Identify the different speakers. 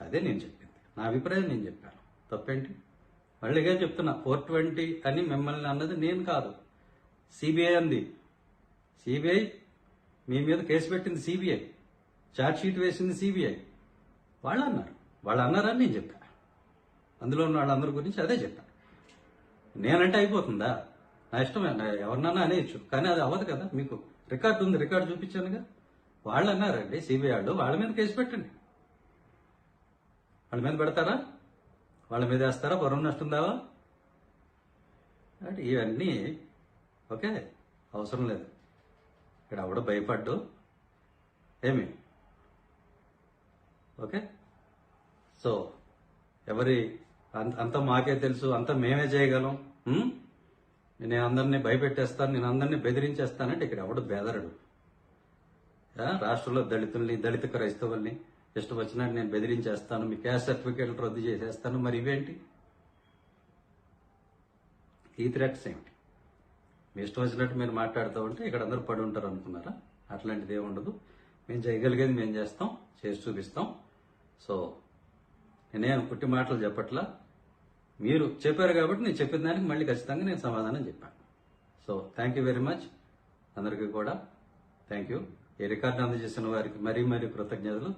Speaker 1: అదే నేను చెప్పింది. నా అభిప్రాయం నేను చెప్పాను. తప్పేంటి? మళ్ళీగా చెప్తున్నా. ఫోర్ ట్వంటీ అని మిమ్మల్ని అన్నది నేను కాదు. సిబిఐ అంది. సిబిఐ మీ మీద కేసు పెట్టింది సిబిఐ. చార్జ్షీట్ వేసింది సిబిఐ. వాళ్ళు అన్నారు. వాళ్ళు అన్నారని నేను చెప్పా. అందులో ఉన్న వాళ్ళందరి గురించి అదే చెప్పా. నేనంటే అయిపోతుందా? నా ఇష్టం ఎవరినన్నా అనేయచ్చు. కానీ అది అవ్వదు కదా. మీకు రికార్డు ఉంది. రికార్డు చూపించానుగా. వాళ్ళు అన్నారండి సిబిఐ వాళ్ళు వాళ్ళ మీద కేసు పెట్టండి. వాళ్ళ మీద పెడతారా? వాళ్ళ మీద వేస్తారా? పరువు నష్టం దావా అంటే ఇవన్నీ ఓకే అవసరం లేదు. ఇక్కడ ఆవిడ భయపడ్డు ఏమి? ఓకే? సో ఎవరి అంత మాకే తెలుసు అంత మేమే చేయగలం నేను అందరినీ భయపెట్టేస్తాను నేను అందరినీ బెదిరించేస్తానంటే ఇక్కడ ఎవడు బెదరడు. రాష్ట్రంలో దళితుల్ని దళిత క్రైస్తవుల్ని ఇష్టం వచ్చినట్టు నేను బెదిరించేస్తాను మీ క్యాస్ట్ సర్టిఫికేట్లు రద్దు చేసేస్తాను. మరి ఇవేంటి? ఈ థ్రెట్స్ ఏమిటి మీ ఇష్టం వచ్చినట్టు మీరు మాట్లాడుతూ ఉంటే ఇక్కడ అందరూ పడి ఉంటారు అనుకున్నారా? అట్లాంటిది ఏమి ఉండదు. మేము చేయగలిగేది మేము చేస్తాం చేసి చూపిస్తాం. సో నేను పుట్టి మాటలు చెప్పట్లా? మీరు చెప్పారు కాబట్టి నేను చెప్పిన దానికి మళ్ళీ ఖచ్చితంగా నేను సమాధానం చెప్పాను. So thank you very much అందరికీ కూడా థ్యాంక్ యూ ఈ రికార్డు అందజేసిన వారికి మరీ మరీ కృతజ్ఞతలు.